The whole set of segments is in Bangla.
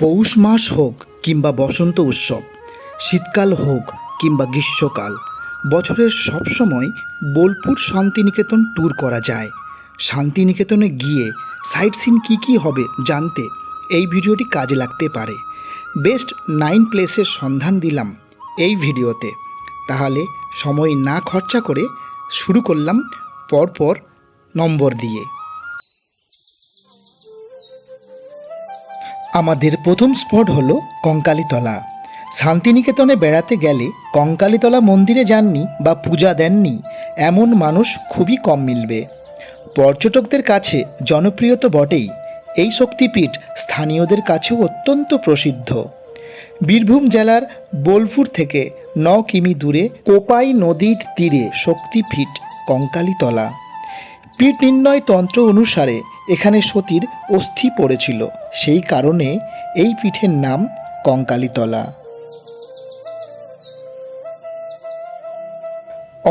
পৌষ মাস হোক কিংবা বসন্ত উৎসব, শীতকাল হোক কিংবা গ্রীষ্মকাল, বছরের সব সময় বোলপুর শান্তিনিকেতন ট্যুর করা যায়। শান্তিনিকেতনে গিয়ে সাইট সিন কী কী হবে জানতে এই ভিডিওটি কাজে লাগতে পারে। বেস্ট নাইন প্লেসের সন্ধান দিলাম এই ভিডিওতে। তাহলে সময় না খরচা করে শুরু করলাম পরপর নম্বর দিয়ে। আমাদের প্রথম স্পট হলো কঙ্কালীতলা। শান্তিনিকেতনে বেড়াতে গেলে কঙ্কালীতলা মন্দিরে যাননি বা পূজা দেননি, এমন মানুষ খুবই কম মিলবে। পর্যটকদের কাছে জনপ্রিয় তো বটেই, এই শক্তিপীঠ স্থানীয়দের কাছেও অত্যন্ত প্রসিদ্ধ। বীরভূম জেলার বোলপুর থেকে ন কিমি দূরে, কোপাই নদীর তীরে শক্তিপীঠ কঙ্কালীতলা। পীঠ নির্ণয় তন্ত্র অনুসারে এখানে সতীর অস্থি পড়েছিল, সেই কারণে এই পীঠের নাম কঙ্কালীতলা।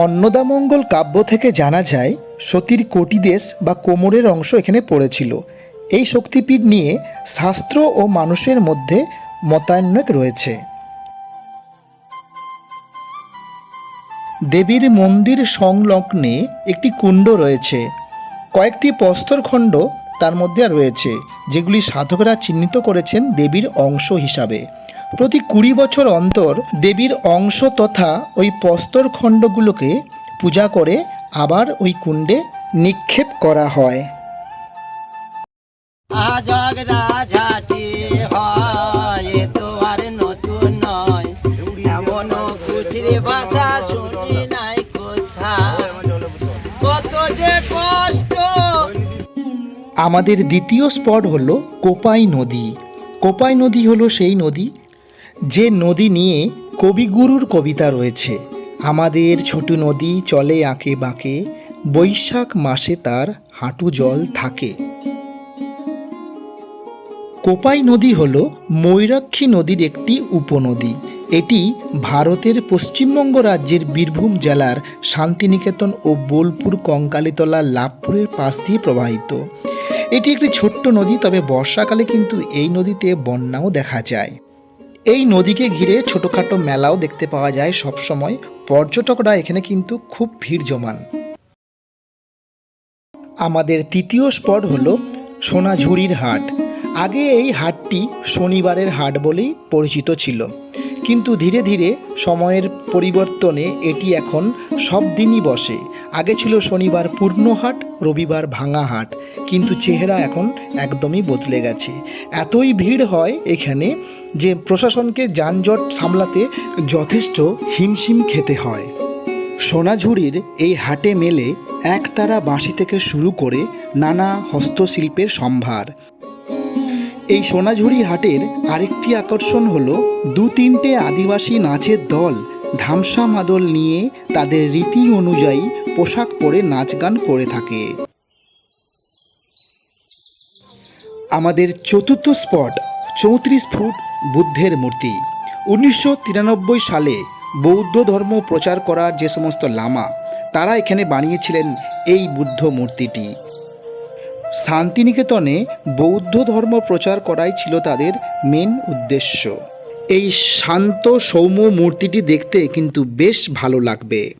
অন্নদামঙ্গল কাব্য থেকে জানা যায়, সতীর কোটিদেশ বা কোমরের অংশ এখানে পড়েছিল। এই শক্তিপীঠ নিয়ে শাস্ত্র ও মানুষের মধ্যে মতান্বক রয়েছে। দেবীর মন্দির সংলগ্নে একটি কুণ্ড রয়েছে। কয়েকটি প্রস্তরখণ্ড তার মধ্যে রয়েছে, যেগুলি সাধকরা চিহ্নিত করেছেন দেবীর অংশ হিসাবে। প্রতি কুড়ি বছর অন্তর দেবীর অংশ তথা ওই প্রস্তরখণ্ডগুলোকে পূজা করে আবার ওই কুণ্ডে নিক্ষেপ করা হয়। আজগ রাজাটি আমাদের দ্বিতীয় স্পট হলো কোপাই নদী। কোপাই নদী হলো সেই নদী যে নদী নিয়ে কবিগুরুর কবিতা রয়েছে। আমাদের ছোট নদী চলে আঁকে বাঁকে, বৈশাখ মাসে তার হাঁটু জল থাকে। কোপাই নদী হল ময়ূরাক্ষী নদীর একটি উপনদী। এটি ভারতের পশ্চিমবঙ্গ রাজ্যের বীরভূম জেলার শান্তিনিকেতন ও বোলপুর কঙ্কালীতলা লাভপুরের পাশ দিয়ে প্রবাহিত। এটি একটি ছোট্ট নদী, তবে বর্ষাকালে কিন্তু এই নদীতে বন্যাও দেখা যায়। এই নদীকে ঘিরে ছোটোখাটো মেলাও দেখতে পাওয়া যায় সবসময়। পর্যটকরা এখানে কিন্তু খুব ভিড় জমান। আমাদের তৃতীয় স্পট হলো সোনাঝুরির হাট। আগে এই হাটটি শনিবারের হাট বলেই পরিচিত ছিল। কিন্তু ধীরে ধীরে সময়ের পরিবর্তনে এটি এখন সব দিনই বসে। আগে ছিল শনিবার পূর্ণ হাট রবিবার ভাঙা হাট কিন্তু চেহারা এখন একদমই বদলে গেছে। এতই ভিড় হয় এখানে যে প্রশাসনকে যানজট সামলাতে যথেষ্ট হিমশিম খেতে হয়। সোনাঝুরির এই হাটে মেলে একতারা বাঁশি থেকে শুরু করে নানা হস্তশিল্পের সম্ভার। এই সোনাঝুরি হাটের আরেকটি আকর্ষণ হলো দু তিনটে আদিবাসী নাচের দল ধামসা মাদল নিয়ে তাদের রীতি অনুযায়ী পোশাক পরে নাচ গান করে থাকে। আমাদের চতুর্থ স্পট চৌত্রিশ ফুট বুদ্ধের মূর্তি। উনিশশো তিরানব্বই সালে বৌদ্ধ ধর্ম প্রচার করার যে সমস্ত লামা, তারা এখানে বানিয়েছিলেন এই বুদ্ধ মূর্তিটি। শান্তিনিকেতনে বৌদ্ধ ধর্ম প্রচার করাই ছিল তাদের মেন উদ্দেশ্য। এই শান্ত সৌম্য মূর্তিটি দেখতে কিন্তু বেশ ভালো লাগবে।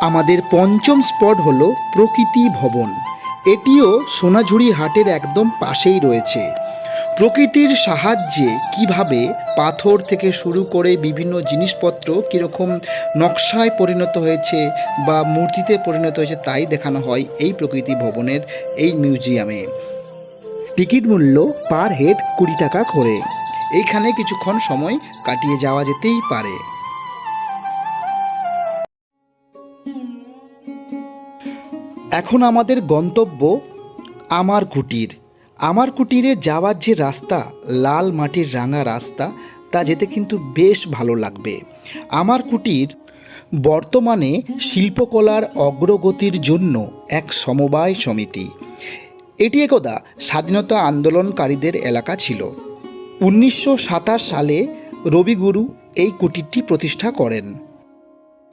আমাদের পঞ্চম স্পট হলো প্রকৃতি ভবন। এটিও সোনাঝুরি হাটের একদম পাশেই রয়েছে। প্রকৃতির সাহায্যে কীভাবে পাথর থেকে শুরু করে বিভিন্ন জিনিসপত্র কীরকম নকশায় পরিণত হয়েছে বা মূর্তিতে পরিণত হয়েছে তাই দেখানো হয় এই প্রকৃতি ভবনের এই মিউজিয়ামে। টিকিট মূল্য পার হেড কুড়ি টাকা করে। এইখানে কিছুক্ষণ সময় কাটিয়ে যাওয়া যেতেই পারে। এখন আমাদের গন্তব্য আমার কুটির। আমার কুটিরে যাওয়ার যে রাস্তা, লাল মাটির রাঙা রাস্তা, তা যেতে কিন্তু বেশ ভালো লাগবে। আমার কুটির বর্তমানে শিল্পকলার অগ্রগতির জন্য এক সমবায় সমিতি। এটি একদা স্বাধীনতা আন্দোলনকারীদের এলাকা ছিল। উনিশশো সাতাশ সালে রবিগুরু এই কুটিরটি প্রতিষ্ঠা করেন।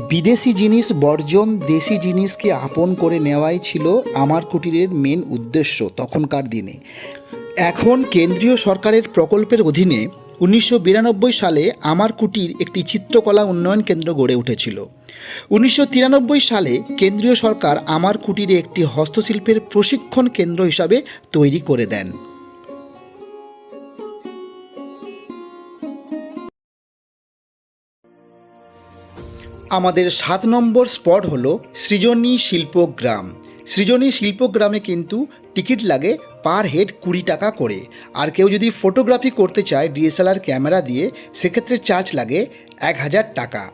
বিদেশি জিনিস বর্জন দেশি জিনিসকে আপন করে নেওয়াই ছিল আমার কুটিরের মেন উদ্দেশ্য তখনকার দিনে। এখন কেন্দ্রীয় সরকারের প্রকল্পের অধীনে উনিশশো বিরানব্বই সালে আমার কুটির একটি চিত্রকলা উন্নয়ন কেন্দ্র গড়ে উঠেছিল। উনিশশো তিরানব্বই সালে কেন্দ্রীয় সরকার আমার কুটিরে একটি হস্তশিল্পের প্রশিক্ষণ কেন্দ্র হিসাবে তৈরি করে দেন। আমাদের সাত নম্বর স্পট হলো সৃজনী শিল্পগ্রাম সৃজনী শিল্পগ্রামে কিন্তু টিকিট লাগে পার হেড কুড়ি টাকা করে। আর কেউ যদি ফটোগ্রাফি করতে চায় ডিএসএলআর ক্যামেরা দিয়ে, সেক্ষেত্রে চার্জ লাগে এক হাজার টাকা।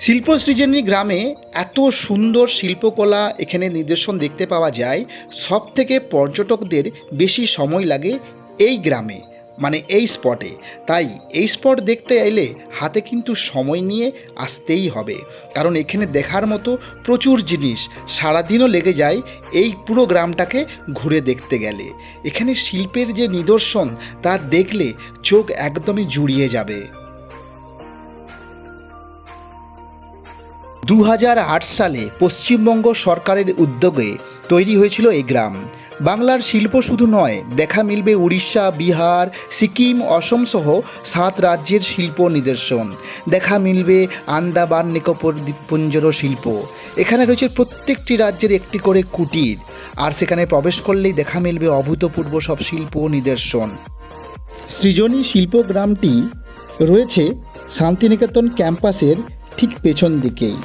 শিল্প সৃজনী গ্রামে এত সুন্দর শিল্পকলা এখানে নিদর্শন দেখতে পাওয়া যায়। সব থেকে পর্যটকদের বেশি সময় লাগে এই গ্রামে। মানে এই স্পটে তাই এই স্পট দেখতে এলে হাতে কিন্তু সময় নিয়ে আসতেই হবে। কারণ এখানে দেখার মতো প্রচুর জিনিস। সারাদিনও লেগে যায় এই পুরো গ্রামটাকে ঘুরে দেখতে গেলে। এখানে শিল্পের যে নিদর্শন, তা দেখলে চোখ একদমই জুড়িয়ে যাবে। দু হাজার আট সালে পশ্চিমবঙ্গ সরকারের উদ্যোগে তৈরি হয়েছিল এই গ্রাম। বাংলার শিল্প শুধু নয়, দেখা মিলবে উড়িষ্যা, বিহার, সিকিম, অসম সহ সাত রাজ্যের শিল্প নিদর্শন। দেখা মিলবে আন্দামান নিকোবর দ্বীপপুঞ্জেরও শিল্প। এখানে রয়েছে প্রত্যেকটি রাজ্যের একটি করে কুটির। আর সেখানে প্রবেশ করলেই দেখা মিলবে অভূতপূর্ব সব শিল্প নিদর্শন। সৃজনী শিল্প গ্রামটি রয়েছে শান্তিনিকেতন ক্যাম্পাসের ঠিক পেছন দিকেই।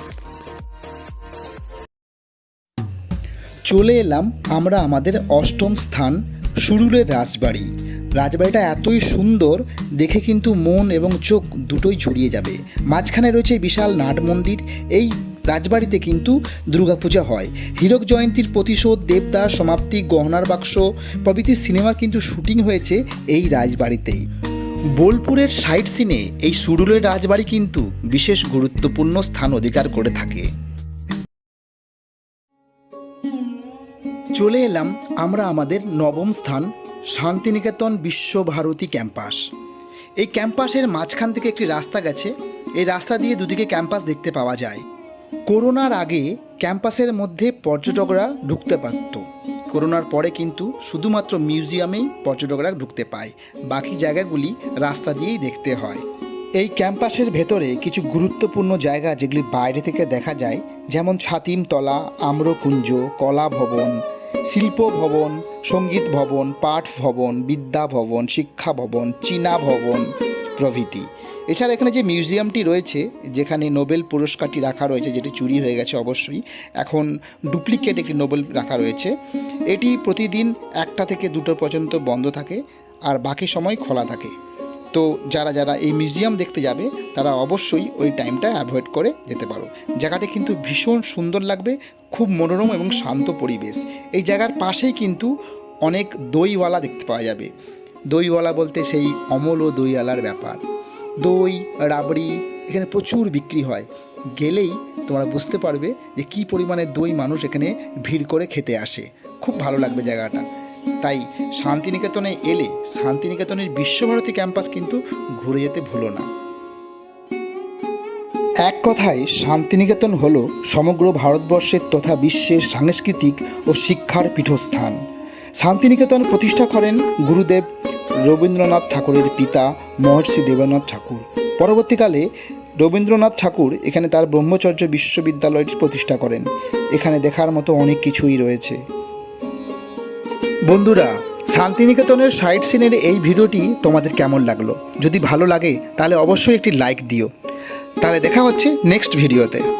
চলে এলাম আমরা আমাদের অষ্টম স্থান, সুরুলের রাজবাড়ি। রাজবাড়িটা এতই সুন্দর, দেখে কিন্তু মন এবং চোখ দুটোই জুড়িয়ে যাবে। মাঝখানে রয়েছে বিশাল নাট মন্দির, এই রাজবাড়িতে কিন্তু দুর্গাপূজা হয়। হীরক জয়ন্তীর প্রতিশোধ, দেবদাস, সমাপ্তি, গহনার বাক্স, প্রভৃতি সিনেমার কিন্তু শুটিং হয়েছে এই রাজবাড়িতেই। বোলপুরের সাইট সিনে এই সুরুলের রাজবাড়ি কিন্তু বিশেষ গুরুত্বপূর্ণ স্থান অধিকার করে থাকে। চলে এলাম আমরা আমাদের নবম স্থান শান্তিনিকেতন বিশ্বভারতী ক্যাম্পাস। এই ক্যাম্পাসের মাঝখান থেকে একটি রাস্তা গেছে। এই রাস্তা দিয়ে দুদিকে ক্যাম্পাস দেখতে পাওয়া যায়। করোনার আগে ক্যাম্পাসের মধ্যে পর্যটকরা ঢুকতে পারত। করোনার পরে কিন্তু শুধুমাত্র মিউজিয়ামেই পর্যটকরা ঢুকতে পায়। বাকি জায়গাগুলি রাস্তা দিয়েই দেখতে হয়। এই ক্যাম্পাসের ভেতরে কিছু গুরুত্বপূর্ণ জায়গা যেগুলি বাইরে থেকে দেখা যায়, যেমন ছাতিমতলা, আম্রকুঞ্জ কলা ভবন শিল্প ভবন সংগীত ভবন পাঠ ভবন বিদ্যা ভবন শিক্ষা ভবন চীনা ভবন প্রভৃতি। এছাড়া এখানে যে মিউজিয়ামটি রয়েছে, যেখানে নোবেল পুরস্কারটি রাখা রয়েছে, যেটি চুরি হয়ে গেছে অবশ্যই, এখন ডুপ্লিকেট একটি নোবেল রাখা রয়েছে। এটি প্রতিদিন একটা থেকে দুটো পর্যন্ত বন্ধ থাকে, আর বাকি সময় খোলা থাকে। তো যারা যারা এই মিউজিয়াম দেখতে যাবে, তারা অবশ্যই ওই টাইমটা অ্যাভয়েড করে যেতে পারো। জায়গাটি কিন্তু ভীষণ সুন্দর লাগবে, খুব মনোরম এবং শান্ত পরিবেশ। এই জায়গার পাশেই কিন্তু অনেক দইওয়ালা দেখতে পাওয়া যাবে। দইওয়ালা বলতে সেই অমল ও দইওয়ালার ব্যাপার। দই, রাবড়ি এখানে প্রচুর বিক্রি হয়। গেলেই তোমরা বুঝতে পারবে যে কী পরিমাণে দই মানুষ এখানে ভিড় করে খেতে আসে। খুব ভালো লাগবে জায়গাটা। তাই শান্তিনিকেতনে এলে শান্তিনিকেতনের বিশ্বভারতী ক্যাম্পাস কিন্তু ঘুরে যেতে ভুলো না। এক কথায়, শান্তিনিকেতন হল সমগ্র ভারতবর্ষের তথা বিশ্বের সাংস্কৃতিক ও শিক্ষার পীঠস্থান। শান্তিনিকেতন প্রতিষ্ঠা করেন গুরুদেব রবীন্দ্রনাথ ঠাকুরের পিতা মহর্ষি দেবেন্দ্রনাথ ঠাকুর। পরবর্তীকালে রবীন্দ্রনাথ ঠাকুর এখানে তার ব্রহ্মচর্য বিশ্ববিদ্যালয়টি প্রতিষ্ঠা করেন। এখানে দেখার মতো অনেক কিছুই রয়েছে। বন্ধুরা, শান্তিনিকেতনের সাইট সিনের এই ভিডিওটি তোমাদের কেমন লাগল? যদি ভালো লাগে, তাহলে অবশ্যই একটি লাইক দিও। তাহলে দেখা হচ্ছে নেক্সট ভিডিওতে।